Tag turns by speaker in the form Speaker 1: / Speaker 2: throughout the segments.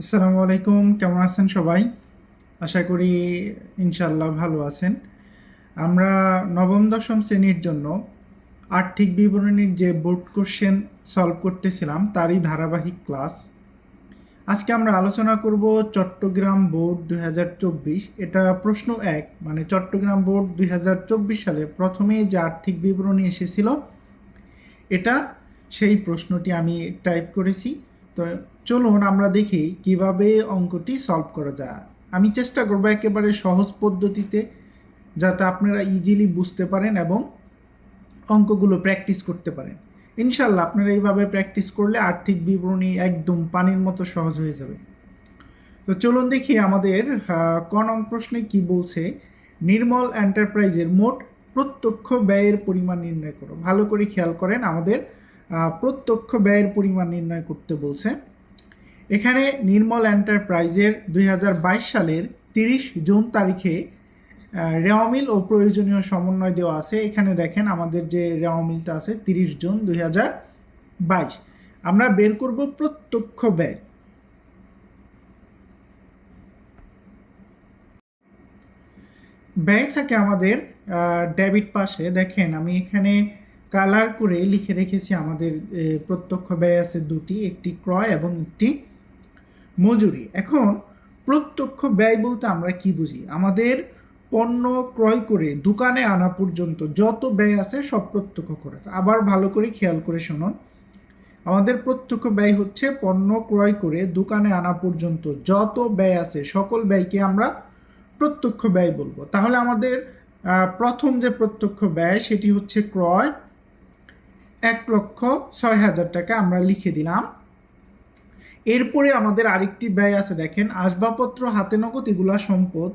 Speaker 1: আসসালামু আলাইকুম, কেমন আছেন সবাই? আশা করি ইনশাল্লাহ ভালো আছেন। আমরা নবম, দশম শ্রেণির জন্য আর্থিক বিবরণীর যে বোর্ড কোশ্চেন সলভ করতেছিলাম, তারই ধারাবাহিক ক্লাস। আজকে আমরা আলোচনা করব চট্টগ্রাম বোর্ড দুই হাজার চব্বিশ। এটা প্রশ্ন এক মানে চট্টগ্রাম বোর্ড দুই হাজার চব্বিশ সালে প্রথমে যে আর্থিক বিবরণী এসেছিল, এটা সেই প্রশ্নটি আমি টাইপ করেছি। তো চলুন আমরা দেখি কীভাবে অঙ্কটি সলভ করা যায়। আমি চেষ্টা করব একেবারে সহজ পদ্ধতিতে যাতে আপনারা ইজিলি বুঝতে পারেন এবং অঙ্কগুলো প্র্যাকটিস করতে পারেন। ইনশাল্লাহ আপনারা এইভাবে প্র্যাকটিস করলে আর্থিক বিবরণী একদম পানির মতো সহজ হয়ে যাবে। তো চলুন দেখি আমাদের ক নং প্রশ্নে কি বলছে, নির্মল এন্টারপ্রাইজের মোট প্রত্যক্ষ ব্যয়ের পরিমাণ নির্ণয় করো। ভালো করে খেয়াল করেন আমাদের প্রত্যক্ষ ব্যয়ের পরিমাণ নির্ণয় করতে বলছে। এখানে নির্মল এন্টারপ্রাইজের দুই হাজার বাইশ সালের তিরিশ জুন তারিখে আহ, রেওয়া মিল ও প্রয়োজনীয় সমন্বয় দেওয়া আছে। এখানে দেখেন আমাদের যে রেওয়া মিলটা আছে তিরিশ জুন দুই হাজার বাইশ। আমরা বের করব প্রত্যক্ষ ব্যয়। ব্যয় থাকে আমাদের ডেবিট পাশে। দেখেন আমি এখানে কালার করে লিখে রেখেছি আমাদের প্রত্যক্ষ ব্যয় আছে দুটি একটি ক্রয় এবং একটি মজুরি। এখন প্রত্যক্ষ ব্যয় বলতে আমরা কি বুঝি? আমাদের পণ্য ক্রয় করে দোকানে আনা পর্যন্ত যত ব্যয় আছে সব প্রত্যক্ষ করে আবার ভালো করে খেয়াল করে শুনুন। আমাদের প্রত্যক্ষ ব্যয় হচ্ছে পণ্য ক্রয় করে দোকানে আনা পর্যন্ত যত ব্যয় আছে সকল ব্যয়কে আমরা প্রত্যক্ষ ব্যয় বলব। তাহলে আমাদের প্রথম যে প্রত্যক্ষ ব্যয় সেটি হচ্ছে ক্রয় এক লক্ষ ছয় হাজার টাকা আমরা লিখে দিলাম। এরপরে আমাদের আরেকটি ব্যয় আছে, দেখেন, আসবাবপত্র, হাতে নগদ, এগুলা সম্পদ,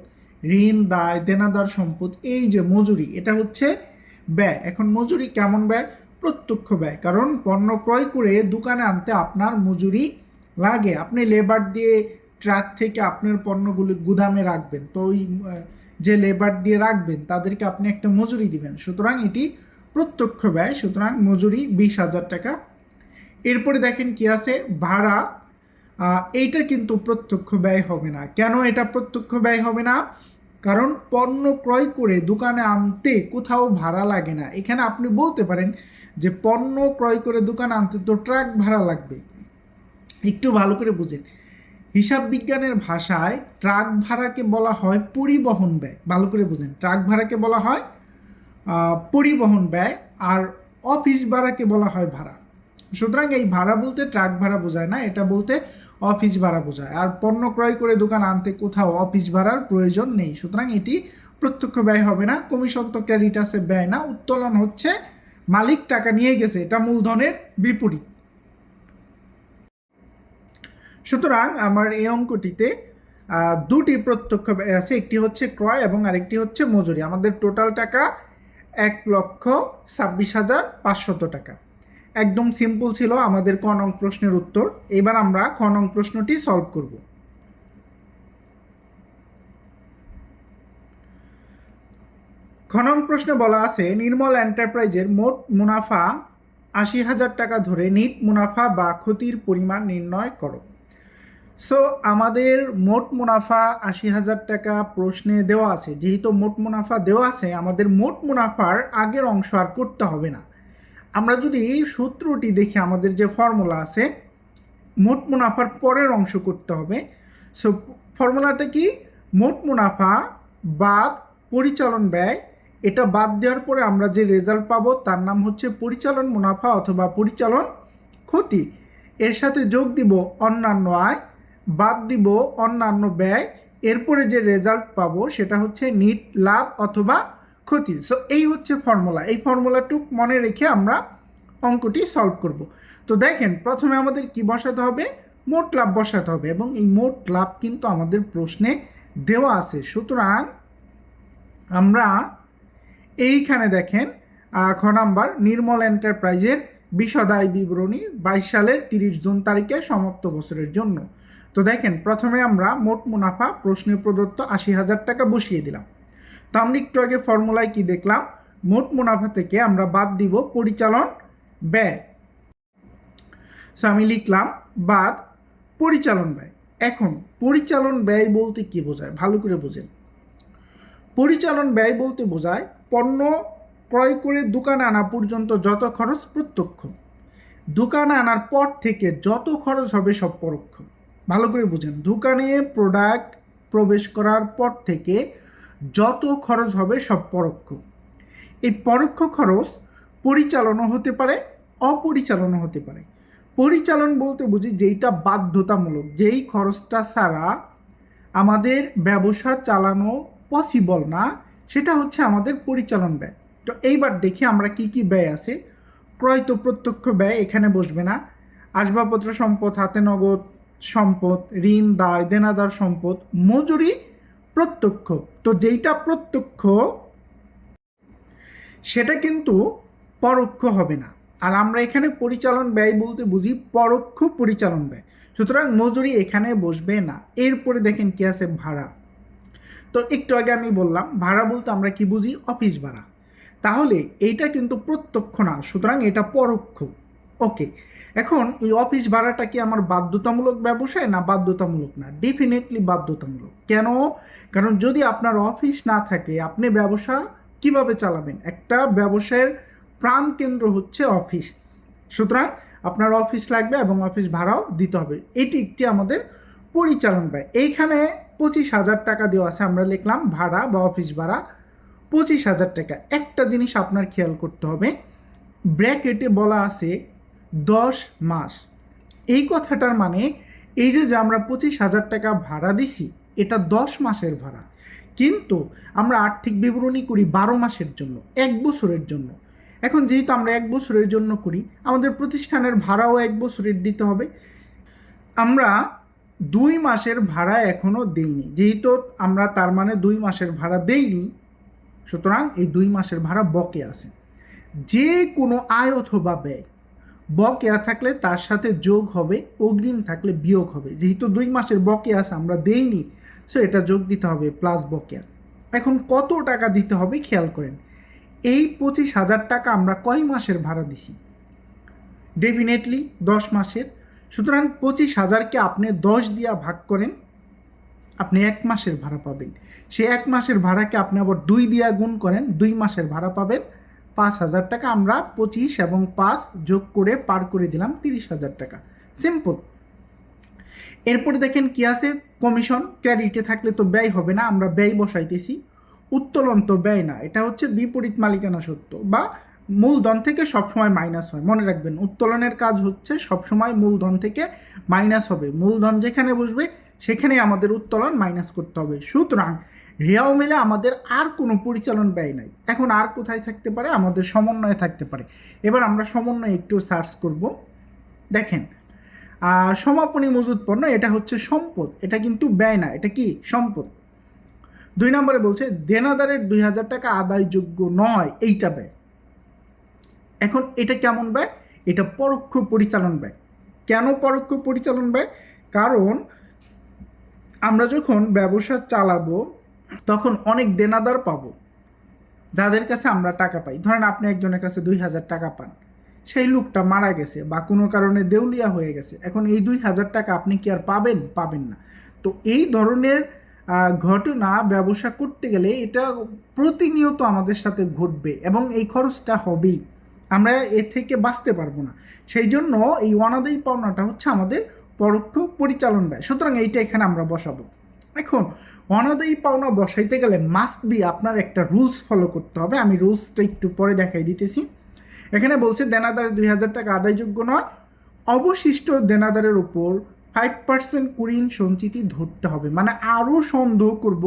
Speaker 1: ঋণ, দায়, দেনাদার সম্পদ, এই যে মজুরি, এটা হচ্ছে ব্যয়। এখন মজুরি কেমন ব্যয়? প্রত্যক্ষ ব্যয়, কারণ পণ্য ক্রয় করে দোকানে আনতে আপনার মজুরি লাগে। আপনি লেবার দিয়ে ট্রাক থেকে আপনার পণ্যগুলি গুদামে রাখবেন, তো ওই যে লেবার দিয়ে রাখবেন, তাদেরকে আপনি একটা মজুরি দিবেন। সুতরাং এটি প্রত্যক্ষ ব্যয়, সুতরাং মজুরি বিশ হাজার টাকা। এরপরে দেখেন কি আছে? ভাড়া এইটা কিন্তু প্রত্যক্ষ ব্যয় হবে না। কেন এটা প্রত্যক্ষ ব্যয় হবে না? কারণ পণ্য ক্রয় করে দোকানে আনতে কোথাও ভাড়া লাগে না। এখানে আপনি বলতে পারেন যে পণ্য ক্রয় করে দোকানে আনতে তো ট্রাক ভাড়া লাগবে। একটু ভালো করে বুঝেন। হিসাব বিজ্ঞানের ভাষায় ট্রাক ভাড়াকে বলা হয় পরিবহন ব্যয়। ভালো করে বুঝেন। ট্রাক ভাড়াকে বলা হয় পরিবহন ব্যয় আর অফিস ভাড়াকে বলা হয় ভাড়া। সুতরাং এই ভাড়া বলতে ট্রাক ভাড়া বোঝায় না, এটা বলতে অফিস ভাড়া বোঝায়। আর পণ্য ক্রয় করে দোকান আনতে কোথাও অফিস ভাড়ার প্রয়োজন নেই, সুতরাং এটি প্রত্যক্ষ ব্যয় হবে না কমিশন তো ক্রেডিট আছে, ব্যয় না, উত্তোলন হচ্ছে, মালিক টাকা নিয়ে গেছে, এটা মূলধনের বিপরীত। সুতরাং আমার এই অঙ্কটিতে দুটি প্রত্যক্ষ ব্যয় আছে, একটি হচ্ছে ক্রয় এবং আরেকটি হচ্ছে মজুরি। আমাদের টোটাল টাকা এক লক্ষ ছাব্বিশ হাজার পাঁচশত টাকা। একদম সিম্পল ছিল আমাদের ক নং প্রশ্নের উত্তর। এবার আমরা খ নং প্রশ্নটি সলভ করব। খ নং প্রশ্নে বলা আছে, নির্মল এন্টারপ্রাইজের মোট মুনাফা আশি হাজার টাকা ধরে নিট মুনাফা বা ক্ষতির পরিমাণ নির্ণয় করো। সো আমাদের মোট মুনাফা আশি হাজার টাকা প্রশ্নে দেওয়া আছে। যেহেতু মোট মুনাফা দেওয়া আছে, আমাদের মোট মুনাফার আগের অংশ আর করতে হবে না। আমরা যদি সূত্রটি দেখি, আমাদের যে ফর্মুলা আছে, মোট মুনাফার পরের অংশ করতে হবে। সো ফর্মুলাটা কি? মোট মুনাফা বাদ পরিচালন ব্যয়, এটা বাদ দেওয়ার পরে আমরা যে রেজাল্ট পাবো, তার নাম হচ্ছে পরিচালন মুনাফা অথবা পরিচালন ক্ষতি। এর সাথে যোগ দিব অন্যান্য আয়, বাদ দিব অন্যান্য ব্যয়, এরপরে যে রেজাল্ট পাবো, সেটা হচ্ছে নিট লাভ অথবা ক্ষতি। সো এই হচ্ছে ফর্মুলা এই ফর্মুলাটুক মনে রেখে আমরা অঙ্কটি সলভ করব। তো দেখেন, প্রথমে আমাদের কি বসাতে হবে? মোট লাভ বসাতে হবে এবং এই মোট লাভ কিন্তু আমাদের প্রশ্নে দেওয়া আছে। সুতরাং আমরা এইখানে দেখেন খ নাম্বার, নির্মল এন্টারপ্রাইজের বিশদায় বিবরণী বাইশ সালের তিরিশ জুন তারিখে সমাপ্ত বছরের জন্য। তো দেখেন, প্রথমে আমরা মোট মুনাফা প্রশ্নে প্রদত্ত আশি হাজার টাকা বসিয়ে দিলাম। তো আমরা একটু ফর্মুলায় কি দেখলাম? মোট মুনাফা থেকে আমরা বাদ দিব পরিচালন ব্যয়। সো আমি লিখলাম বাদ পরিচালন ব্যয়। এখন পরিচালন ব্যয় বলতে কি বোঝায়? ভালো করে বোঝেন। পরিচালন ব্যয় বলতে বোঝায় পণ্য ক্রয় করে দোকানে আনা পর্যন্ত যত খরচ প্রত্যক্ষ। দোকানে আনার পর থেকে যত খরচ হবে সব পরোক্ষ। ভালো করে বুঝেন। দোকানে প্রোডাক্ট প্রবেশ করার পর থেকে যত খরচ হবে সব পরোক্ষ। এই পরোক্ষ খরচ পরিচালনা হতে পারে অপরিচালনা হতে পারে। পরিচালন বলতে বুঝি যেইটা বাধ্যতামূলক, যেই খরচটা ছাড়া আমাদের ব্যবসা চালানো পসিবল না, সেটা হচ্ছে আমাদের পরিচালন ব্যয়। তো এইবার দেখি আমরা কি কি ব্যয় আছে। ক্রয় তো প্রত্যক্ষ ব্যয়, এখানে বসবে না। আসবাবপত্র সম্পদ, হাতে নগদ সম্পদ, ঋণ, দায়, দেনাদার সম্পদ, মজুরি প্রত্যক্ষ। তো যেইটা প্রত্যক্ষ, সেটা কিন্তু পরোক্ষ হবে না। আর আমরা এখানে পরিচালন ব্যয় বলতে বুঝি পরোক্ষ পরিচালন ব্যয়। সুতরাং মজুরি এখানে বসবে না। এরপরে দেখেন কি আছে ভাড়া। তো একটু আগে আমি বললাম, ভাড়া বলতে আমরা কি বুঝি? অফিস ভাড়া। তাহলে এইটা কিন্তু প্রত্যক্ষ না, সুতরাং এটা পরোক্ষ। ওকে এখন এই অফিস ভাড়াটা কি আমার বাধ্যতামূলক ব্যবসায় না বাধ্যতামূলক না? ডেফিনেটলি বাধ্যতামূলক। কেন? কারণ যদি আপনার অফিস না থাকে, আপনি ব্যবসা কীভাবে চালাবেন? একটা ব্যবসায়ের প্রাণ কেন্দ্র হচ্ছে অফিস সুতরাং আপনার অফিস লাগবে এবং অফিস ভাড়াও দিতে হবে। এটি একটি আমাদের পরিচালন ব্যয়। এইখানে পঁচিশ হাজার টাকা দেওয়া আছে, আমরা লিখলাম ভাড়া বা অফিস ভাড়া পঁচিশ হাজার টাকা। একটা জিনিস আপনার খেয়াল করতে হবে। ব্র্যাকেটে বলা আছে দশ মাস। এই কথাটার মানে এই যে আমরা পঁচিশ হাজার টাকা ভাড়া দিছি, এটা দশ মাসের ভাড়া। কিন্তু আমরা আর্থিক বিবরণী করি বারো মাসের জন্য, এক বছরের জন্য। এখন যেহেতু আমরা এক বছরের জন্য করি, আমাদের প্রতিষ্ঠানের ভাড়াও এক বছরের দিতে হবে। আমরা দুই মাসের ভাড়া এখনও দেইনি। যেহেতু আমরা তার মানে দুই মাসের ভাড়া দেইনি, সুতরাং এই দুই মাসের ভাড়া বকে আছে। যে কোনো আয় অথবা ব্যয় বকেয়া থাকলে তার সাথে যোগ হবে, অগ্রিম থাকলে বিয়োগ হবে। যেহেতু দুই মাসের বকেয়া আছে, আমরা দেইনি, সো এটা যোগ দিতে হবে প্লাস বকেয়া এখন কত টাকা দিতে হবে খেয়াল করেন, এই পঁচিশ হাজার টাকা আমরা কয় মাসের ভাড়া দিছি? ডেফিনেটলি দশ মাসের। সুতরাং পঁচিশ হাজারকে আপনি দশ দিয়া ভাগ করেন, আপনি এক মাসের ভাড়া পাবেন। সে এক মাসের ভাড়াকে আপনি আবার দুই দিয়া গুণ করেন, দুই মাসের ভাড়া পাবেন। পাঁচ হাজার টাকা আমরা পঁচিশ এবং পাঁচ যোগ করে পার করে দিলাম তিরিশ হাজার টাকা। সিম্পল এরপরে দেখেন কি আছে? কমিশন ক্রেডিটে থাকলে তো ব্যয় হবে না, আমরা ব্যয় বসাইতেছি। উত্তোলন তো ব্যয় না, এটা হচ্ছে বিপরীত মালিকানা সত্য বা মূলধন থেকে সবসময় মাইনাস হয়। মনে রাখবেন, উত্তোলনের কাজ হচ্ছে সবসময় মূলধন থেকে মাইনাস হবে। মূলধন যেখানে বসবে সেখানে আমাদের উত্তোলন মাইনাস করতে হবে। সুতরাং রেয়াও মিলে আমাদের আর কোনো পরিচালন ব্যয় নাই। এখন আর কোথায় থাকতে পারে? আমাদের সমন্বয়ে থাকতে পারে। এবার আমরা সমন্বয়ে একটু সার্চ করব। দেখেন সমাপনী মজুদ পণ্য, এটা হচ্ছে সম্পদ। এটা কিন্তু ব্যয় না, এটা কি? সম্পদ। দুই নম্বরে বলছে, দেনাদারের দুই হাজার টাকা আদায়যোগ্য নয়, এইটা ব্যয়। এখন এটা কেমন ব্যয়? এটা পরোক্ষ পরিচালন ব্যয়। কেন পরোক্ষ পরিচালন ব্যয়? কারণ আমরা যখন ব্যবসা চালাবো তখন অনেক দেনাদার পাবো। যাদের কাছে আমরা টাকা পাই। ধরেন আপনি একজনের কাছে দুই হাজার টাকা পান। সেই লোকটা মারা গেছে বা কোনো কারণে দেউলিয়া হয়ে গেছে। এখন এই দুই হাজার টাকা আপনি কি আর পাবেন? পাবেন না। তো এই ধরনের ঘটনা ব্যবসা করতে গেলে এটা প্রতিনিয়ত আমাদের সাথে ঘটবে এবং এই খরচটা হবেই। আমরা এ থেকে বাঁচতে পারব না। সেই জন্য এই অনাদায়ী পাওনাটা হচ্ছে আমাদের পরোক্ষ পরিচালন ব্যয়। সুতরাং এইটা এখানে আমরা বসাবো। এখন অনাদায়ী পাওনা বসাইতে গেলে মাস্ট বি আপনার একটা রুলস ফলো করতে হবে। আমি রুলসটা একটু পরে দেখাই দিতেছি। এখানে বলছে দেনাদারের দুই হাজার টাকা আদায়যোগ্য নয়। অবশিষ্ট দেনাদারের উপর ফাইভ পার্সেন্ট কুড়িন সঞ্চিতি ধরতে হবে। মানে আরও সন্দেহ করব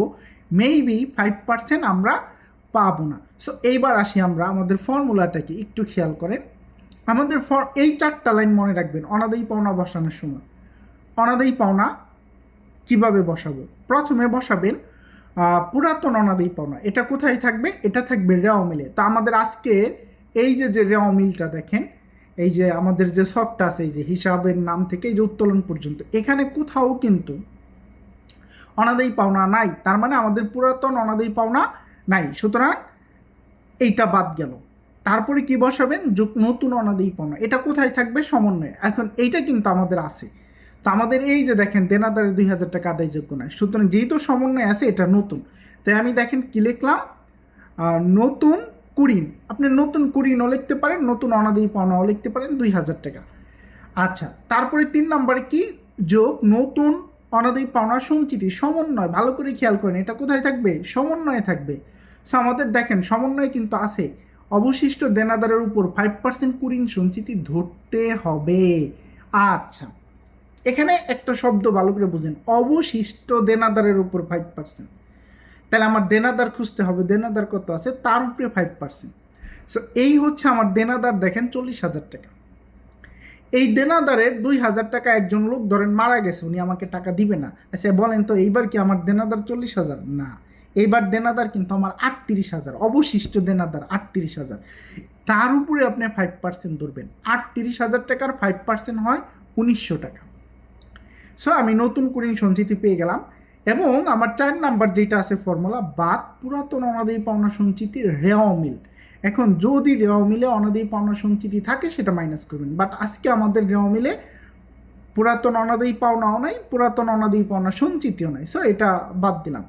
Speaker 1: মেবি ফাইভ পার্সেন্ট আমরা পাবো না। সো এইবার আসি আমরা আমাদের ফর্মুলাটাকে একটু খেয়াল করেন। আমাদের ফর এই চারটা লাইন মনে রাখবেন, অনাদায়ী পাওনা বসানোর সময়। অনাদায়ী পাওনা কীভাবে বসাবো? প্রথমে বসাবেন পুরাতন অনাদায়ী পাওনা এটা কোথায় থাকবে? এটা থাকবে রেওয়া মিলে। তো আমাদের আজকে এই যে যে রেওয়া মিলটা দেখেন, এই যে আমাদের যে শখটা আছে, এই যে হিসাবের নাম থেকে এই যে উত্তোলন পর্যন্ত, এখানে কোথাও কিন্তু অনাদায়ী পাওনা নাই। তার মানে আমাদের পুরাতন অনাদায়ী পাওনা নাই। সুতরাং এইটা বাদ গেল। তারপরে কি বসাবেন? নতুন অনাদায়ী পাওনা এটা কোথায় থাকবে? সমন্বয়ে। এখন এইটা কিন্তু আমাদের আছে। তো আমাদের এই যে দেখেন, দেনাদারে দুই হাজার টাকা আদায়যোগ্য নয়। সুতরাং যেহেতু সমন্বয় আছে, এটা নতুন। তাই আমি দেখেন কি লিখলাম? নতুন কুড়িন। আপনি নতুন কুড়িনও লিখতে পারেন, নতুন অনাদায়ী পাওনাও লিখতে পারেন, দুই হাজার টাকা। আচ্ছা তারপরে তিন নম্বরে কি? যোগ, নতুন অনাদায়ী পাওনা সঞ্চিতি, সমন্বয়। ভালো করে খেয়াল করেন, এটা কোথায় থাকবে? সমন্বয়ে থাকবে। সো আমাদের দেখেন, সমন্বয় কিন্তু আছে। অবশিষ্ট দেনাদারের উপর ফাইভ পার্সেন্ট কুড়িন সঞ্চিতি ধরতে হবে। আচ্ছা। এখানে একটা শব্দ ভালো করে বুঝেন। অবশিষ্ট দেনাদারের উপর ফাইভ পার্সেন্ট তাহলে আমার দেনাদার খুঁজতে হবে, দেনাদার কত আছে? তার উপরে ফাইভ পার্সেন্ট সো এই হচ্ছে আমার দেনাদার, দেখেন চল্লিশ হাজার টাকা। এই দেনাদারের দুই হাজার টাকা একজন লোক ধরেন মারা গেছে, উনি আমাকে টাকা দিবে না। আচ্ছা বলেন তো, এইবার কি আমার দেনাদার চল্লিশ হাজার? না। এইবার দেনাদার কিন্তু আমার আটত্রিশ হাজার, অবশিষ্ট দেনাদার আটত্রিশ হাজার। তার উপরে আপনি ফাইভ পার্সেন্ট ধরবেন। আটত্রিশ হাজার টাকার ফাইভ পার্সেন্ট হয় উনিশশো টাকা। সো আমি নতুন করে সঞ্চিতি পেয়ে গেলাম। এবং আমার চার নাম্বার যেটা আছে ফর্মুলা বাদ পুরাতন অনাদায়ী পাওনা সঞ্চিতি রেওয়া মিল এখন যদি রেওয়া মিলে অনাদায়ী পাওনা সঞ্চিতি থাকে, সেটা মাইনাস করবেন। বাট আজকে আমাদের রেওয়া মিলে পুরাতন অনাদায়ী পাওনাও নাই, পুরাতন অনাদায়ী পাওনা সঞ্চিতিও নাই। সো এটা বাদ দিলাম।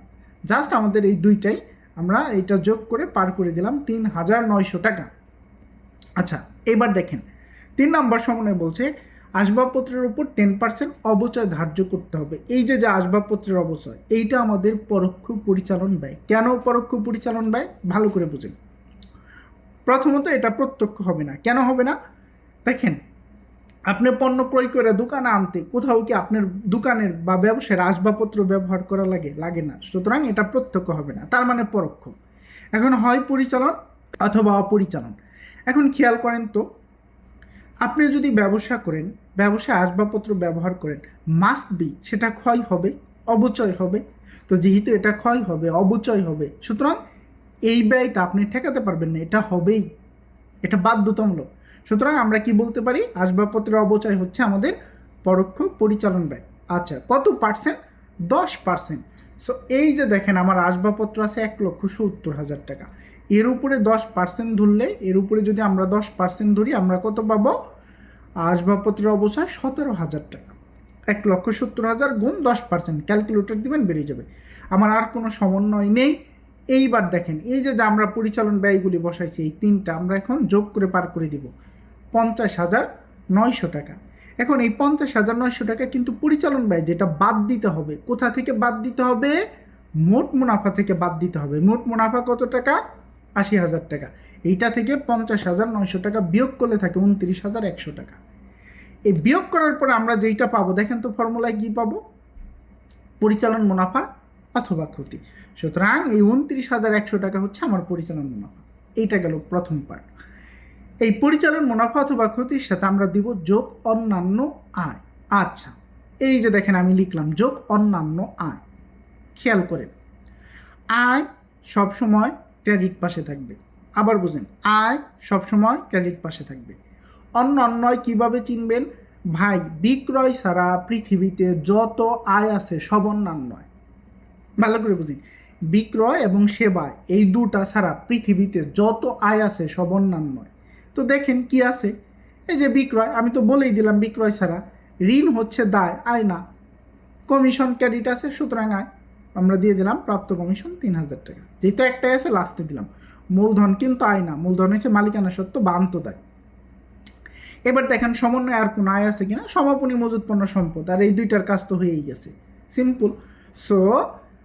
Speaker 1: জাস্ট আমাদের এই দুইটাই আমরা এটা যোগ করে পার করে দিলাম তিন হাজার নয়শো টাকা। আচ্ছা এবার দেখেন। তিন নম্বর সমন্বয় বলছে আসবাবপত্রের উপর টেন পার্সেন্ট অবচয় ধার্য করতে হবে। এই যে যে আসবাবপত্রের অবচয়, এইটা আমাদের পরোক্ষ পরিচালন ব্যয়। কেন পরোক্ষ পরিচালন ব্যয়? ভালো করে বুঝেন। প্রথমত এটা প্রত্যক্ষ হবে না। কেন হবে না? দেখেন, আপনি পণ্য ক্রয় করে দোকানে আনতে, কোথাও কি আপনার দোকানের বা ব্যবসার আসবাবপত্র ব্যবহার করা লাগে? লাগে না। সুতরাং এটা প্রত্যক্ষ হবে না। তার মানে পরোক্ষ। এখন হয় পরিচালন অথবা অপরিচালন। এখন খেয়াল করেন তো আপনি যদি ব্যবসা করেন ব্যবসায় আসবাবপত্র ব্যবহার করেন মাস্ট বি সেটা ক্ষয় হবে, অবচয় হবে। তো যেহেতু এটা ক্ষয় হবে, অবচয় হবে, সুতরাং এই ব্যয়টা আপনি ঠেকাতে পারবেন না, এটা হবেই। এটা বাধ্যতামূলক। সুতরাং আমরা কি বলতে পারি? আসবাবপত্রের অবচয় হচ্ছে আমাদের পরোক্ষ পরিচালন ব্যয়। আচ্ছা কত পার্সেন্ট দশ পার্সেন্ট সো এই যে দেখেন, আমার আসবাবপত্র আছে এক লক্ষ সত্তর হাজার টাকা। এর উপরে দশ পার্সেন্ট ধরলে, এর উপরে যদি আমরা দশ পার্সেন্ট ধরি, আমরা কত পাবো? আসবাবপত্রের অবচয় সতেরো হাজার টাকা। এক লক্ষ সত্তর হাজার গুণ দশ পার্সেন্ট ক্যালকুলেটর দিবেন, বেরিয়ে যাবে। আমার আর কোনো সমন্বয় নেই। এইবার দেখেন, এই যে আমরা পরিচালন ব্যয়গুলি বসাইছি, এই তিনটা আমরা এখন যোগ করে পার করে দিব। পঞ্চাশ হাজার নয়শো টাকা। এখন এই পঞ্চাশ হাজার নয়শো টাকা কিন্তু পরিচালন ব্যয় যেটা বাদ দিতে হবে। কোথা থেকে বাদ দিতে হবে? মোট মুনাফা থেকে বাদ দিতে হবে। মোট মুনাফা কত টাকা? আশি হাজার টাকা। এইটা থেকে পঞ্চাশ হাজার নয়শো টাকা বিয়োগ করলে থাকে উনত্রিশ হাজার একশো টাকা। এই বিয়োগ করার পরে আমরা যেইটা পাবো, দেখেন তো ফর্মুলায় কী পাবো? পরিচালন মুনাফা অথবা ক্ষতি। সুতরাং এই উনত্রিশ হাজার একশো টাকা হচ্ছে আমার পরিচালন মুনাফা। এইটা গেল প্রথম পার্ট এই পরিচালন মুনাফা অথবা ক্ষতির সাথে আমরা দিব যোগ অন্যান্য আয়। আচ্ছা এই যে দেখেন আমি লিখলাম যোগ অন্যান্য আয়। খেয়াল করেন, আয় সবসময় ক্রেডিট পাশে থাকবে। আবার বুঝেন, আয় সবসময় ক্রেডিট পাশে থাকবে। অন্য অন্যয় কীভাবে চিনবেন? ভাই, বিক্রয় ছাড়া পৃথিবীতে যত আয় আছে সব অন্যান্যয়। ভালো করে বুঝিন, বিক্রয় এবং সেবা এই দুটা ছাড়া পৃথিবীতে যত আয় আছে সব অন্যান্যয়। তো দেখেন কি আছে? এই যে বিক্রয়, আমি তো বলেই দিলাম বিক্রয় ছাড়া। ঋণ হচ্ছে দায়, আয় না। কমিশন ক্রেডিট আছে, সুতরাং আয়। আমরা দিয়ে দিলাম প্রাপ্ত কমিশন তিন হাজার টাকা। যেহেতু একটাই আছে লাস্টে দিলাম। মূলধন কিন্তু আয় না। মূলধন হচ্ছে মালিকানা সত্ত্ব বা আন্তদায় এবার দেখেন সমন্বয় আর কোনো আয় আছে কিনা? সমাপনী মজুত পণ্য সম্পদ। আর এই দুইটার কাজ তো হয়েই গেছে। সিম্পল সো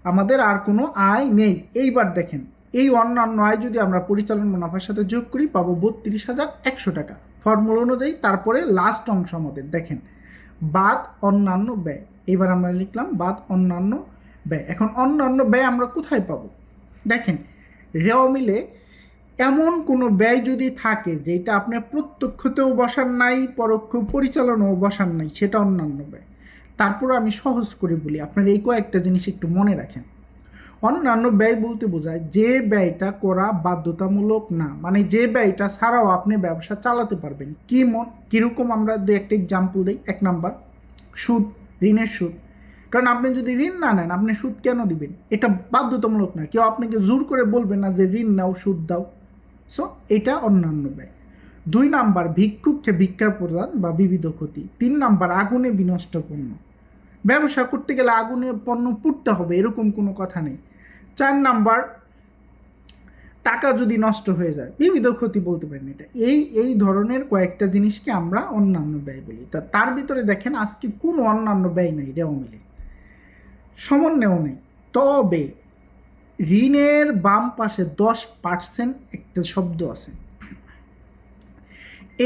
Speaker 1: আমাদের আর কোনো আয় নেই। এইবার দেখেন। এই অন্যান্য আয় যদি আমরা পরিচালন মুনাফার সাথে যোগ করি, পাবো বত্রিশ হাজার একশো টাকা। ফর্মুলা অনুযায়ী তারপরে লাস্ট অংশ আমাদের, দেখেন। বাদ অন্যান্য ব্যয়, এবার আমরা লিখলাম বাদ অন্যান্য ব্যয়। এখন অন্যান্য ব্যয় আমরা কোথায় পাবো? দেখেন, রেও মিলে এমন কোনো ব্যয় যদি থাকে যেটা আপনি প্রত্যক্ষতেও বসান নাই, পরোক্ষ পরিচালনাও বসান নাই, সেটা অন্যান্য ব্যয়। তারপর আমি সহজ করে বলি, আপনার এই কয়েকটা জিনিস একটু মনে রাখেন। অন্যান্য ব্যয় বলতে বোঝায়, যে ব্যয়টা করা বাধ্যতামূলক না মানে যে ব্যয়টা ছাড়াও আপনি ব্যবসা চালাতে পারবেন। কি মন, কীরকম আমরা দু একটা এক্সাম্পল দিই, এক নাম্বার সুদ, ঋণের সুদ। কারণ আপনি যদি ঋণ না নেন, আপনি সুদ কেন দিবেন? এটা বাধ্যতামূলক না কেউ আপনাকে জোর করে বলবে না যে ঋণ নাও, সুদ দাও। সো এটা অন্যান্য ব্যয়। দুই নাম্বার ভিক্ষুককে ভিক্ষা প্রদান বা বিবিধ ক্ষতি। তিন নাম্বার আগুনে বিনষ্ট পণ্য ব্যবসা করতে গেলে আগুনে পণ্য পুড়তে হবে, এরকম কোনো কথা নেই। চার নাম্বার, টাকা যদি নষ্ট হয়ে যায় বিবিধ ক্ষতি বলতে পারেন এটা। এই এই ধরনের কয়েকটা জিনিসকে আমরা অন্যান্য ব্যয় বলি। তা তার ভিতরে দেখেন, আজকে কোনো অন্যান্য ব্যয় নেই রেও মিলে সমন্বয়ও নেই। তবে ঋণের বাম পাশে দশ পার্সেন্ট একটা শব্দ আছে।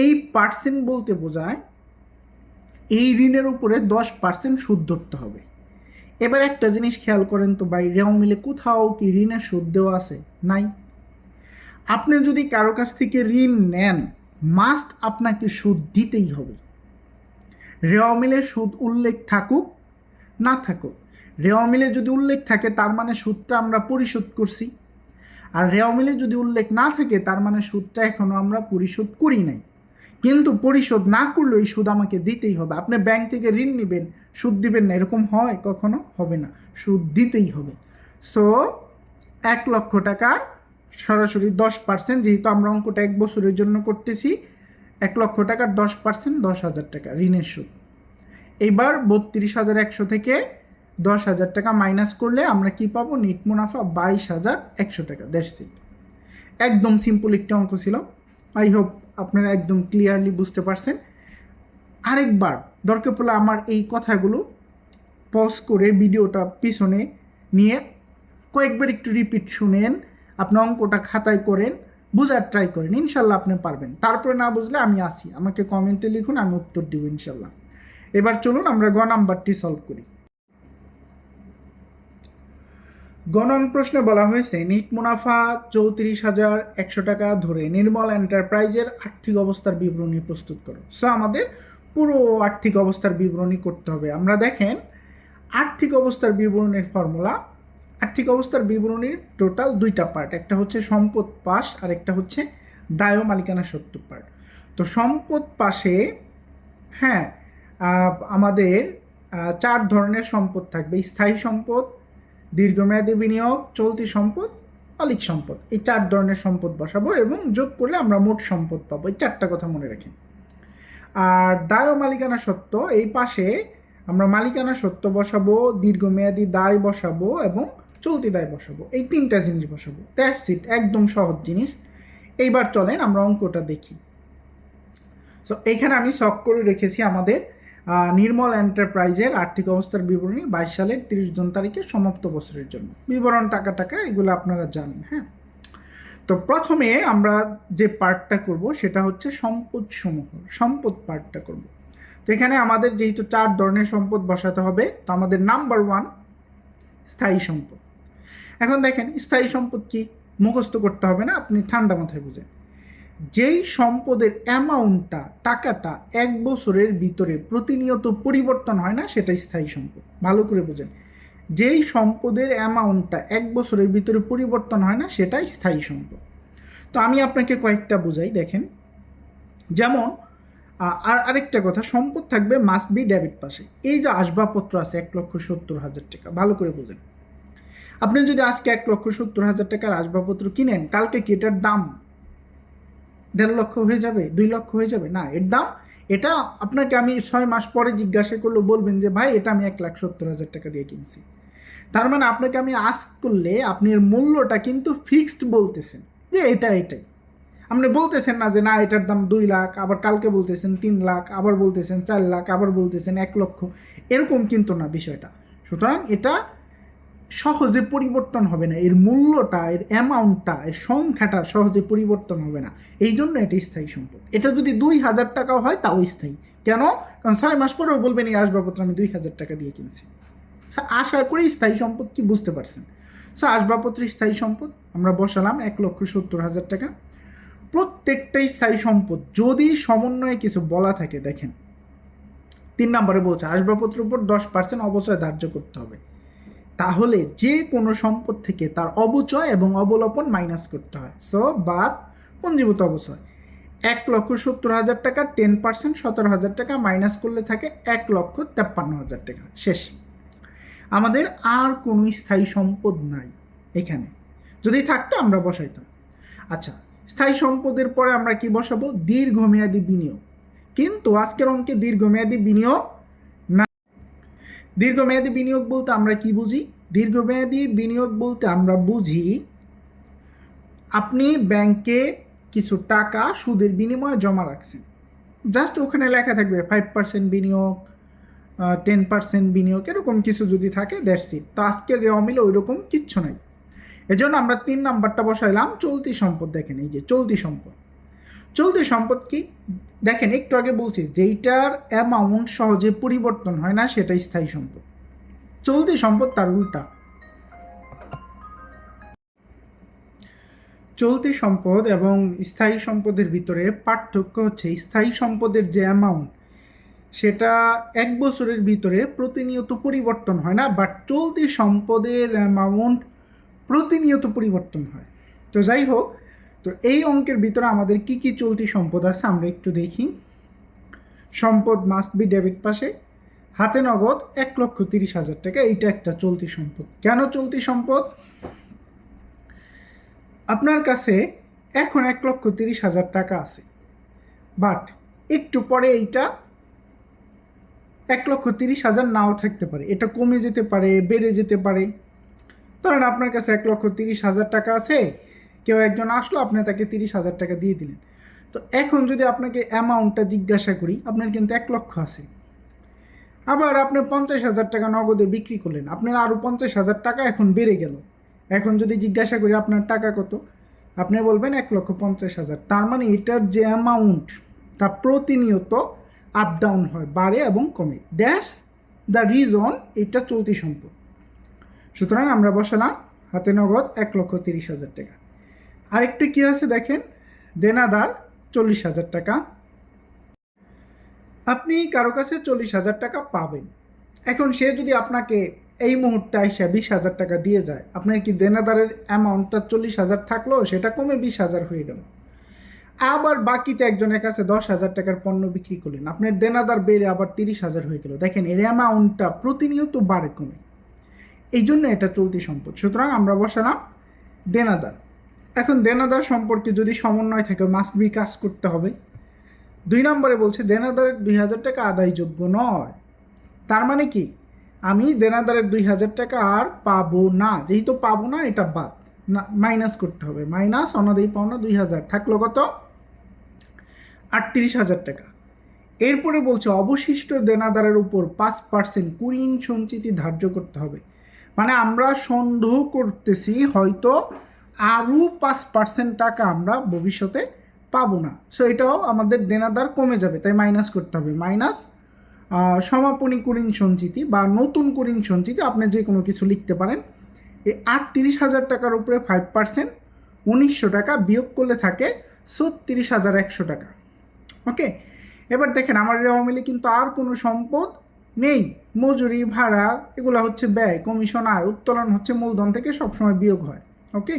Speaker 1: এই পার্সেন্ট বলতে বোঝায়, এই ঋণের উপরে দশ পার্সেন্ট সুদ ধরতে হবে। এবার একটা জিনিস খেয়াল করেন তো ভাই, রেও মিলে কোথাও কি ঋণের সুদ দেওয়া আছে? নাই। আপনি যদি কারও কাছ থেকে ঋণ নেন মাস্ট আপনাকে সুদ দিতেই হবে। রেওয়া মিলে সুদ উল্লেখ থাকুক, না থাকুক। রেওয়া মিলে যদি উল্লেখ থাকে, তার মানে সুদটা আমরা পরিশোধ করছি। আর রেওয়া মিলে যদি উল্লেখ না থাকে, তার মানে সুদটা এখনও আমরা পরিশোধ করি নাই। কিন্তু পরিশোধ না করলেও এই সুদ আমাকে দিতেই হবে। আপনি ব্যাংক থেকে ঋণ নেবেন, সুদ দিবেন না, এরকম হয় কখনো? হবে না। সুদ দিতেই হবে। সো এক লক্ষ টাকার সরাসরি দশ পার্সেন্ট যেহেতু আমরা অঙ্কটা এক বছরের জন্য করতেছি, এক লক্ষ টাকার দশ পার্সেন্ট দশ হাজার টাকা ঋণের সুদ। এইবার বত্রিশ হাজার একশো থেকে দশ হাজার টাকা মাইনাস করলে আমরা কি পাবো? নিট মুনাফা বাইশ হাজার একশো টাকা দ্যাটস ইট একদম সিম্পল একটা অঙ্ক ছিল। আই হোপ আপনারা একদম ক্লিয়ারলি বুঝতে পারছেন। আরেকবার দরকার পড়লে আমার এই কথাগুলো পজ করে ভিডিওটা পিছনে নিয়ে কয়েকবার একটু রিপিট শুনেন, আপনি অঙ্কটা খাতায় করেন, বোঝার ট্রাই করেন, ইনশাল্লাহ আপনি পারবেন। তারপরে না বুঝলে আমি আসি। আমাকে কমেন্টে লিখুন, আমি উত্তর দিব ইনশাল্লাহ। এবার চলুন আমরা গ নাম্বারটি সলভ করি। গ নং প্রশ্নে বলা হয়েছে, নিট মুনাফা চৌত্রিশ হাজার একশো টাকা ধরে নির্মল এন্টারপ্রাইজের আর্থিক অবস্থার বিবরণী প্রস্তুত করো। সো আমাদের পুরো আর্থিক অবস্থার বিবরণী করতে হবে। আমরা দেখেন, আর্থিক অবস্থার বিবরণীর ফর্মুলা, আর্থিক অবস্থার বিবরণীর টোটাল দুইটা পার্ট, একটা হচ্ছে সম্পদ পাশ, আর একটা হচ্ছে দায় মালিকানা সত্য পার্ট। তো সম্পদ পাশে হ্যাঁ আমাদের চার ধরনের সম্পদ থাকবে। স্থায়ী সম্পদ দীর্ঘমেয়াদী বিনিয়োগ, চলতি সম্পদ, অলিক সম্পদ। এই চার ধরনের সম্পদ বসাবো এবং যোগ করলে আমরা মোট সম্পদ পাবো। এই চারটা কথা মনে রাখি। আর দায় ও মালিকানা সত্য, এই পাশে আমরা মালিকানা সত্য বসাবো, দীর্ঘমেয়াদী দায় বসাবো এবং চলতি দায় বসাবো। এই তিনটা জিনিস বসাবো। দ্যাটস ইট একদম সহজ জিনিস। এইবার চলেন আমরা অঙ্কটা দেখি। সো এইখানে আমি শখ করে রেখেছি আমাদের নির্মল এন্টারপ্রাইজের আর্থিক অবস্থার বিবরণী বাইশ সালের তিরিশ জুন তারিখে সমাপ্ত বছরের জন্য। বিবরণ টাকা টাকা, এগুলো আপনারা জানেন হ্যাঁ? তো প্রথমে আমরা যে পার্টটা করব সেটা হচ্ছে সম্পদ সমূহ, সম্পদ পার্টটা করব। তো এখানে আমাদের যেহেতু চার ধরনের সম্পদ বসাতে হবে, তো আমাদের নাম্বার ওয়ান স্থায়ী সম্পদ। এখন দেখেন, স্থায়ী সম্পদ কি? মুখস্থ করতে হবে না, আপনি ঠান্ডা মাথায় বুঝেন। যেই সম্পদের অ্যামাউন্টটা, টাকাটা এক বছরের ভিতরে প্রতিনিয়ত পরিবর্তন হয় না, সেটা স্থায়ী সম্পদ। ভালো করে বোঝেন। যেই সম্পদের অ্যামাউন্টটা এক বছরের ভিতরে পরিবর্তন হয় না, সেটা স্থায়ী সম্পদ। তো আমি আপনাকে কয়েকটা বোঝাই, দেখেন। যেমন আর আরেকটা কথা, সম্পদ থাকবে মাস্ট বি ডেবিট পাশে। এই যে আসবাবপত্র আছে এক লক্ষ সত্তর হাজার টাকা, ভালো করে বোঝেন। আপনি যদি আজকে এক লক্ষ সত্তর হাজার টাকার আসবাবপত্র কিনেন, কালকে কি এটার দাম দেড় লক্ষ হয়ে যাবে, দুই লক্ষ হয়ে যাবে। না, এর দাম, এটা আপনাকে আমি ছয় মাস পরে জিজ্ঞাসা করলে, বলবেন যে, ভাই, এটা আমি এক লাখ সত্তর হাজার টাকা দিয়ে কিনছি। তার মানে আপনাকে আমি আস্ক করলে আপনি এর মূল্যটা কিন্তু ফিক্সড বলতেছেন, যে এটা এটাই। আপনি বলতেছেন না যে, না, এটার দাম দুই লাখ, আবার কালকে বলতেছেন তিন লাখ, আবার বলতেছেন চার লাখ, আবার বলতেছেন এক লক্ষ। এরকম কিন্তু না বিষয়টা। সুতরাং এটা সহজে পরিবর্তন হবে না। এর মূল্যটা এর অ্যামাউন্টটা এর সংখ্যাটা সহজে পরিবর্তন হবে না। এই জন্য এটা স্থায়ী সম্পদ। এটা যদি দুই হাজার টাকাও হয় তাও স্থায়ী। কেন? কারণ ছয় মাস পরেও বলবেন এই আসবাবপত্র আমি দুই হাজার টাকা দিয়ে কিনছি। So, আশা করি স্থায়ী সম্পদ কি বুঝতে পারছেন। সো আসবাবপত্র স্থায়ী সম্পদ আমরা বসালাম এক লক্ষ সত্তর হাজার টাকা। প্রত্যেকটাই স্থায়ী সম্পদ। যদি সমন্বয়ে কিছু বলা থাকে দেখেন। তিন নম্বরে বলছে আসবাবপত্রের উপর দশ পার্সেন্ট অবচয় ধার্য করতে হবে। তাহলে যে কোনো সম্পদ থেকে তার অবচয় এবং অবলোপন মাইনাস করতে হয়। সো বাদ পঞ্জীভূত অবচয়। এক লক্ষ সত্তর হাজার টাকা টেন পার্সেন্ট সতেরো হাজার টাকা মাইনাস করলে থাকে এক লক্ষ তেপ্পান্ন হাজার টাকা। শেষ। আমাদের আর কোনো স্থায়ী সম্পদ নাই এখানে। যদি থাকতো আমরা বসাইতাম। আচ্ছা স্থায়ী সম্পদের পরে আমরা কি বসাবো? দীর্ঘমেয়াদী বিনিয়োগ। কিন্তু আজকের অঙ্কে দীর্ঘমেয়াদী বিনিয়োগ দীর্ঘমেয়াদী বিনিয়োগ বলতে আমরা কি বুঝি? দীর্ঘমেয়াদী বিনিয়োগ বলতে আমরা বুঝি, আপনি ব্যাংকে কিছু টাকা সুদের বিনিময়ে জমা রাখছেন। জাস্ট ওখানে লেখা থাকবে ফাইভ পার্সেন্ট বিনিয়োগ টেন পার্সেন্ট বিনিয়োগ, এরকম কিছু যদি থাকে দ্যাটস ইট তো আজকের রেওয়া মিলে ওই রকম কিচ্ছু নাই। এজন্য আমরা তিন নাম্বারটা বসাইলাম, চলতি সম্পদ দেখেন, এই যে চলতি সম্পদ। চলতি সম্পদ কি? দেখেন, একটু আগে বলছি, যেইটার অ্যামাউন্ট সহজে পরিবর্তন হয় না, সেটাই স্থায়ী সম্পদ। চলতি সম্পদ তার উল্টা। চলতি সম্পদ এবং স্থায়ী সম্পদের ভিতরে পার্থক্য হচ্ছে, স্থায়ী সম্পদের যে অ্যামাউন্ট সেটা এক বছরের ভিতরে প্রতিনিয়ত পরিবর্তন হয় না বাট চলতি সম্পদের অ্যামাউন্ট প্রতিনিয়ত পরিবর্তন হয়। তো যাই হোক তো এই অঙ্কের ভিতরে আমাদের কি কি চলতি সম্পদ আছে আমরা একটু দেখি। সম্পদ মাস্ট বি ডেবিট পাশে, হাতে নগদ এক লক্ষ তিরিশ হাজার টাকা, এইটা একটা চলতি সম্পদ। কেন চলতি সম্পদ? আপনার কাছে এখন এক লক্ষ তিরিশ হাজার টাকা আছে বাট একটু পরে এইটা এক লক্ষ তিরিশ হাজার নাও থাকতে পারে। এটা কমে যেতে পারে, বেড়ে যেতে পারে। ধরেন আপনার কাছে এক লক্ষ তিরিশ হাজার টাকা আছে কেউ একজন আসলো, আপনি তাকে তিরিশ হাজার টাকা দিয়ে দিলেন। তো এখন যদি আপনাকে অ্যামাউন্টটা জিজ্ঞাসা করি, আপনার কিন্তু এক লক্ষ আছে। আবার আপনি পঞ্চাশ হাজার টাকা নগদে বিক্রি করলেন, আপনার আরও পঞ্চাশ হাজার টাকা এখন বেড়ে গেল। এখন যদি জিজ্ঞাসা করি, আপনার টাকা কত? আপনি বলবেন এক লক্ষ পঞ্চাশ হাজার। তার মানে এটার যে অ্যামাউন্ট তা প্রতিনিয়ত আপ ডাউন হয়, বাড়ে এবং কমে। দ্যাটস দ্য রিজন এটা চলতি সম্পদ। সুতরাং আমরা বসালাম, হাতে নগদ এক লক্ষ তিরিশ হাজার টাকা। আরেকটা কী আছে দেখেন? দেনাদার চল্লিশ হাজার টাকা। আপনি কারও কাছে চল্লিশ হাজার টাকা পাবেন। এখন সে যদি আপনাকে এই মুহূর্তে আইসা বিশ হাজার টাকা দিয়ে যায়, আপনার কি দেনাদারের অ্যামাউন্টটা চল্লিশ হাজার থাকল? সেটা কমে বিশ হাজার হয়ে গেল। আবার বাকিতে একজনের কাছে দশ হাজার টাকার পণ্য বিক্রি করলেন। আপনার দেনাদার বেড়ে আবার তিরিশ হাজার হয়ে গেল। দেখেন, এর অ্যামাউন্টটা প্রতিনিয়ত বাড়ে কমে। এই জন্য এটা চলতি সম্পদ। সুতরাং আমরা বসালাম দেনাদার। এখন দেনাদার সম্পর্কে যদি সমন্বয় থাকে মাস্ট বি কাজ করতে হবে। দুই নম্বরে বলছে, দেনাদারের দুই হাজার টাকা আদায়যোগ্য নয়। তার মানে কি? আমি দেনাদারের দুই হাজার টাকা আর পাবো না। যেহেতু পাবো না, এটা বাদ। না মাইনাস করতে হবে। মাইনাস অনাদায়ী পাওনা দুই হাজার। থাকল কত? আটত্রিশ হাজার টাকা। এরপরে বলছে, অবশিষ্ট দেনাদারের উপর পাঁচ পার্সেন্ট কুড়িন সঞ্চিতি ধার্য করতে হবে। মানে আমরা সন্দেহ করতেছি, হয়তো আরও পাঁচ পার্সেন্ট টাকা আমরা ভবিষ্যতে পাবো না। সো এটাও আমাদের দেনাদার কমে যাবে, তাই মাইনাস করতে হবে। মাইনাস সমাপনী কুড়িন সঞ্চিতি বা নতুন কুড়িন সঞ্চিতি, আপনি যে কোনো কিছু লিখতে পারেন। এই আটত্রিশ হাজার টাকার উপরে ফাইভ পার্সেন্ট উনিশশো টাকা বিয়োগ করলে থাকে ছত্রিশ হাজার একশো টাকা। ওকে এবার দেখেন, আমার রেওয়া কিন্তু আর কোনো সম্পদ নেই। মজুরি, ভাড়া, এগুলো হচ্ছে ব্যয়, কমিশন, আয়, উত্তোলন হচ্ছে মূলধন থেকে সবসময় বিয়োগ হয়। ওকে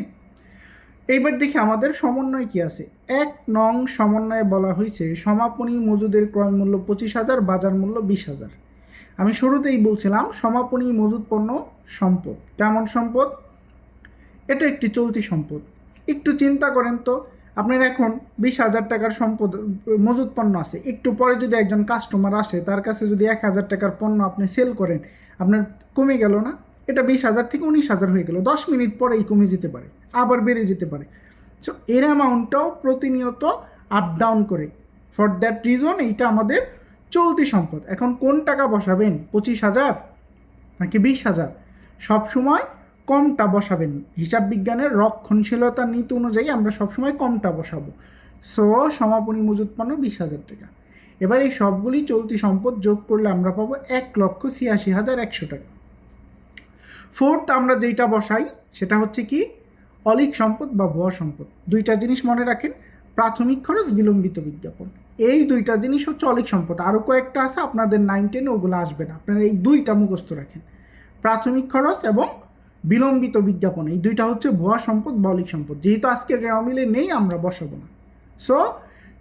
Speaker 1: এইবার দেখি আমাদের সমন্বয় কি আছে। এক নং সমন্বয়ে বলা হয়েছে, সমাপনী মজুদের ক্রয় মূল্য পঁচিশ হাজার, বাজার মূল্য বিশ হাজার। আমি শুরুতেই বলছিলাম, সমাপনী মজুদ পণ্য সম্পদ। কেমন সম্পদ? এটা একটি চলতি সম্পদ। একটু চিন্তা করেন তো, আপনার এখন বিশ হাজার টাকার সম্পদ, মজুদ পণ্য আছে। একটু পরে যদি একজন কাস্টমার আসে, তার কাছে যদি এক হাজার টাকার পণ্য আপনি সেল করেন, আপনার কমে গেল না? এটা বিশ হাজার থেকে উনিশ হাজার হয়ে গেল। দশ মিনিট পরেই কমে যেতে পারে। আবার বেড়ে যেতে পারে। সো এর অ্যামাউন্টটাও প্রতিনিয়ত আপ ডাউন করে। ফর দ্যাট রিজন এইটা আমাদের চলতি সম্পদ। এখন কোন টাকা বসাবেন? পঁচিশ হাজার নাকি বিশ হাজার? সবসময় কমটা বসাবেন। হিসাব বিজ্ঞানের রক্ষণশীলতার নীতি অনুযায়ী আমরা সবসময় কমটা বসাবো। সো সমাপনী মজুত পণ্য বিশ হাজার টাকা। এবার এই সবগুলি চলতি সম্পদ যোগ করলে আমরা পাবো এক লক্ষ ছিয়াশি হাজার একশো টাকা। ফোর্থ আমরা যেইটা বসাই, সেটা হচ্ছে কি? অলিক সম্পদ বা ভুয়া সম্পদ। দুইটা জিনিস মনে রাখেন, প্রাথমিক খরচ, বিলম্বিত বিজ্ঞাপন। এই দুইটা জিনিস হচ্ছে অলিক সম্পদ। আরও কয়েকটা আছে, আপনাদের নাইন টেনে ওগুলো আসবে না। আপনারা এই দুইটা মুখস্থ রাখেন। প্রাথমিক খরচ এবং বিলম্বিত বিজ্ঞাপন। এই দুইটা হচ্ছে ভুয়া সম্পদ বা অলিক সম্পদ। যেহেতু আজকের রেওয়া মিলে নেই, আমরা বসাবো না। সো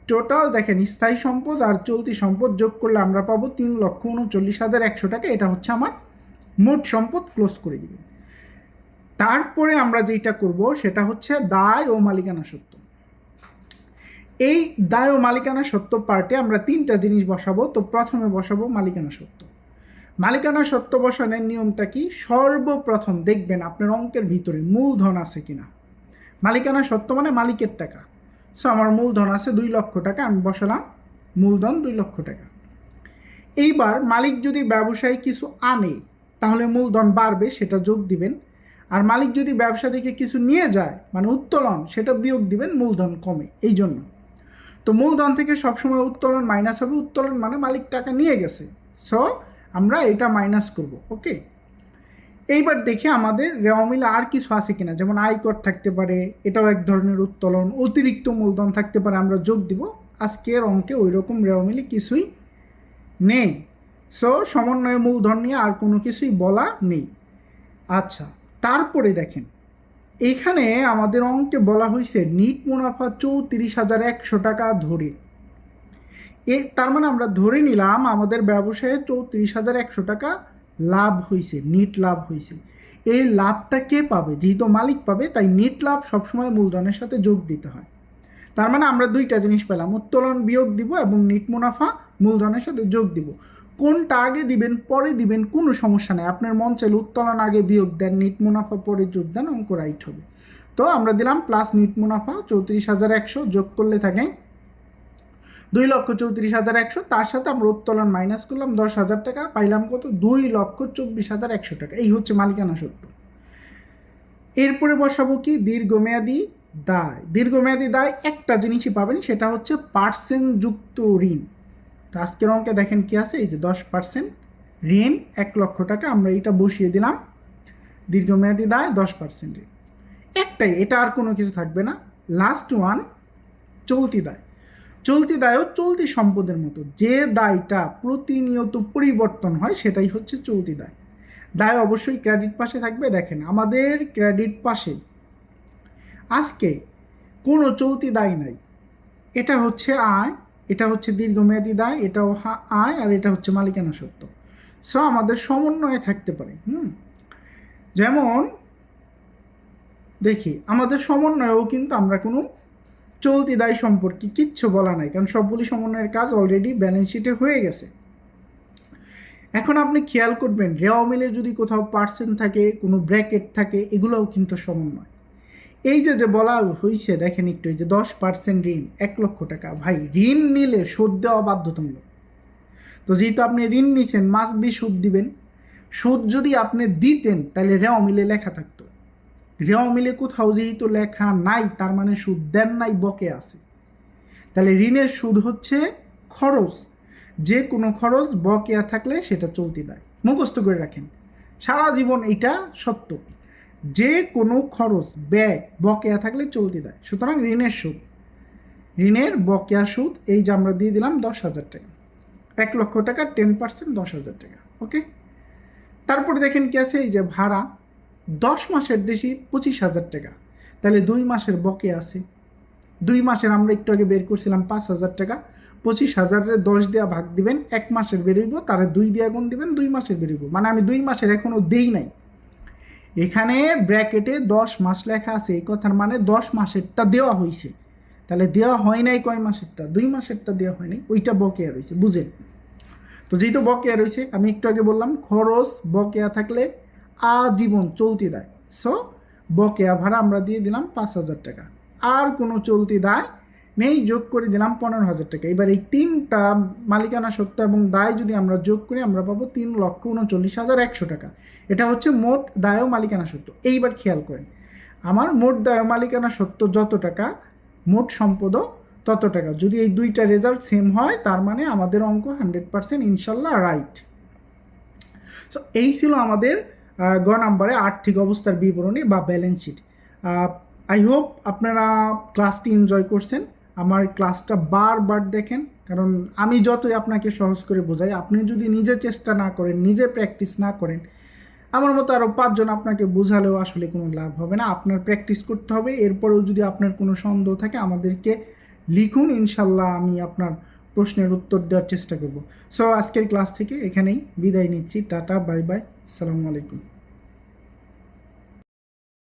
Speaker 1: টোটাল দেখেন, স্থায়ী সম্পদ আর চলতি সম্পদ যোগ করলে আমরা পাবো তিন লক্ষ উনচল্লিশ হাজার একশো টাকা। এটা হচ্ছে আমার মোট সম্পদ ক্লোজ করে দিবেন। তারপরে আমরা যেটা করব সেটা হচ্ছে দায় ও মালিকানা সত্য। এই দায় ও মালিকানা সত্য পার্টে আমরা তিনটা জিনিস বসাবো, তো প্রথমে বসাবো মালিকানা সত্য। মালিকানা সত্য বসানোর নিয়মটা কি? সর্বপ্রথম দেখবেন আপনার অঙ্কের ভিতরে মূলধন আছে কিনা। মালিকানা সত্য মানে মালিকের টাকা। সো আমার মূলধন আছে দুই লক্ষ টাকা, আমি বসালাম মূলধন দুই লক্ষ টাকা। এইবার মালিক যদি ব্যবসায় কিছু আনে, তাহলে মূলধন বাড়বে, সেটা যোগ দিবেন আর মালিক যদি ব্যবসা থেকে কিছু নিয়ে যায় মানে উত্তোলন, সেটা বিয়োগ দিবেন মূলধন কমে, এই জন্য। তো মূলধন থেকে সবসময় উত্তোলন মাইনাস হবে, উত্তোলন মানে মালিক টাকা নিয়ে গেছে। সো আমরা এটা মাইনাস করব, ওকে? এইবার দেখি আমাদের রেওয়া মিলে আর কিছু আছে কিনা, যেমন আয়কর থাকতে পারে, এটাও এক ধরনের উত্তোলন, অতিরিক্ত মূলধন থাকতে পারে, আমরা যোগ দিব। আজকের অঙ্কে ওই রকম রেওয়ামিলে কিছুই নেই। সো সমন্বয় মূলধন নিয়ে আর কোনো কিছুই বলা নেই। আচ্ছা তারপরে দেখেন, এখানে আমাদের অঙ্কে বলা হয়েছে নিট মুনাফা চৌত্রিশ হাজার একশো টাকা ধরে। এ, তার মানে আমরা ধরে নিলাম আমাদের ব্যবসায়ে চৌত্রিশ হাজার একশো টাকা লাভ হয়েছে নিট লাভ হয়েছে এই লাভটা কে পাবে? যেহেতু মালিক পাবে, তাই নিট লাভ সবসময় মূলধনের সাথে যোগ দিতে হয়। তার মানে আমরা দুইটা জিনিস পেলাম, উত্তোলন বিয়োগ দিব এবং নিট মুনাফা মূলধনের সাথে যোগ দিব। কোনটা আগে দিবেন, পরে দিবেন, কোনো সমস্যা নেই। আপনার মন চাইলে উত্তোলন আগে বিয়োগ দেন, নিট মুনাফা পরে যোগ দেন, অঙ্ক রাইট হবে। তো আমরা দিলাম প্লাস নিট মুনাফা চৌত্রিশ হাজার একশো যোগ করলে থাকে দুই লক্ষ চৌত্রিশ হাজার একশো। তার সাথে আমরা উত্তোলন মাইনাস করলাম দশ হাজার টাকা, পাইলাম কত? দুই লক্ষ চব্বিশ হাজার একশো টাকা। এই হচ্ছে মালিকানা সত্য। এরপরে বসাবো কি? দীর্ঘমেয়াদী দায়। দীর্ঘমেয়াদী দায় একটা জিনিসই পাবেন, সেটা হচ্ছে পার্সেন্ট যুক্ত ঋণ। তো আজকের অঙ্কে দেখেন কি আছে? এই যে দশ পার্সেন্ট ঋণ এক লক্ষ টাকা, আমরা এটা বসিয়ে দিলাম। দীর্ঘমেয়াদী দায় দশ পার্সেন্ট ঋণ একটাই, এটা আর কোনো কিছু থাকবে না। লাস্ট ওয়ান চলতি দায়। চলতি দায়ও চলতি সম্পদের মতো। যে দায়টা প্রতিনিয়ত পরিবর্তন হয়, সেটাই হচ্ছে চলতি দায়। দায় অবশ্যই ক্রেডিট পাশে থাকবে। দেখেন, আমাদের ক্রেডিট পাশে আজকে কোনো চলতি দায় নাই। এটা হচ্ছে আয় এটা হচ্ছে দীর্ঘমেয়াদী দায়, এটাও আয় আর এটা হচ্ছে মালিকানা সত্য সো আমাদের সমন্বয়ে থাকতে পারে, হুম? যেমন, দেখি, আমাদের সমন্বয়েও কিন্তু আমরা কোনো চলতি দায় সম্পর্কে কিচ্ছু বলা নাই, কারণ সবগুলি সমন্বয়ের কাজ অলরেডি ব্যালেন্স শিটে হয়ে গেছে। এখন আপনি খেয়াল করবেন, রেওয়া মিলে যদি কোথাও পার্সেন্ট থাকে, কোনো ব্র্যাকেট থাকে, এগুলোও কিন্তু সমন্বয়। এই যে যে বলা হয়েছে দেখেন একটু, এই যে দশ পার্সেন্ট ঋণ, এক লক্ষ টাকা। ভাই, ঋণ নিলে সুদ দেওয়া বাধ্যতামূলক। তো যেহেতু আপনি ঋণ নিছেন, মাস বি সুদ দিবেন। সুদ যদি আপনি দিতেন, তাহলে রেওয়া মিলে লেখা থাকতো। রেওয়া মিলে কোথাও যেহেতু লেখা নাই, তার মানে সুদ দেন নাই বকে আছে। তাহলে ঋণের সুদ হচ্ছে খরচ। যে কোনো খরচ বকেয়া থাকলে সেটা চলতি দেয়। মুখস্থ করে রাখেন। সারা জীবন এটা সত্য। যে কোনো খরচ, ব্যয়, বকেয়া থাকলে চলতি দেয়। সুতরাং ঋণের সুদ। ঋণের বকেয়া সুদ, এই যে আমরা দিয়ে দিলাম দশ হাজার টাকা। এক লক্ষ টাকা টেন পার্সেন্ট দশ হাজার টাকা ওকে তারপরে দেখেন কি আছে, এই যে ভাড়া, দশ মাসের দেশি পঁচিশ হাজার টাকা। তাহলে দুই মাসের বকে আছে। দুই মাসের আমরা একটু আগে বের করছিলাম পাঁচ হাজার টাকা। পঁচিশ হাজারের দশ দেওয়া ভাগ দিবেন, এক মাসের বেরোইব তারা দুই দেওয়া গুণ দিবেন, দুই মাসের বেরোইব মানে আমি দুই মাসের এখনও দেই নাই। এখানে ব্র্যাকেটে দশ মাস লেখা আছে, এই কথার মানে দশ মাসেরটা দেওয়া হয়েছে তাহলে দেওয়া হয় নাই কয় মাসেরটা? দুই মাসেরটা দেওয়া হয়নি ওইটা বকেয়া রয়েছে বুঝেন? তো যেহেতু বকেয়া রয়েছে আমি একটু আগে বললাম, খরচ বকেয়া থাকলে আজীবন চলতি দেয়। সো বকেয়া ভাড়া আমরা দিয়ে দিলাম পাঁচ হাজার টাকা। আর কোনো চলতি দায় নেই, যোগ করে দিলাম পনেরো হাজার টাকা। এবার এই তিনটা মালিকানা সত্ত্ব এবং দায় যদি আমরা যোগ করি, আমরা পাবো তিন লক্ষ উনচল্লিশ হাজার একশো টাকা। এটা হচ্ছে মোট দায় ও মালিকানা সত্ত্ব। এইবার খেয়াল করেন, আমার মোট দায় ও মালিকানা সত্ত্ব যত টাকা, মোট সম্পদও তত টাকা। যদি এই দুইটা রেজাল্ট সেম হয়, তার মানে আমাদের অঙ্ক হান্ড্রেড পার্সেন্ট ইনশাল্লাহ রাইট সো এই ছিল আমাদের গ নাম্বারে আর্থিক অবস্থার বিবরণী বা ব্যালেন্স শিট আই হোপ আপনারা ক্লাসটি এনজয় করছেন। আমার ক্লাসটা বারবার দেখেন, কারণ আমি যতই আপনাকে সহজ করে বোঝাই, আপনি যদি নিজে চেষ্টা না করেন, নিজে প্র্যাকটিস না করেন, আমার মতো আরও পাঁচজন আপনাকে বোঝালেও আসলে কোনো লাভ হবে না। আপনার প্র্যাকটিস করতে হবে, এরপরেও যদি আপনার কোনো সন্দেহ থাকে, আমাদেরকে লিখুন, ইনশাল্লাহ আমি আপনার প্রশ্নের উত্তর দেওয়ার চেষ্টা করব। সো আজকের ক্লাস থেকে এখানেই বিদায় নিচ্ছি, টাটা, বাই বাই, আসসালামু আলাইকুম।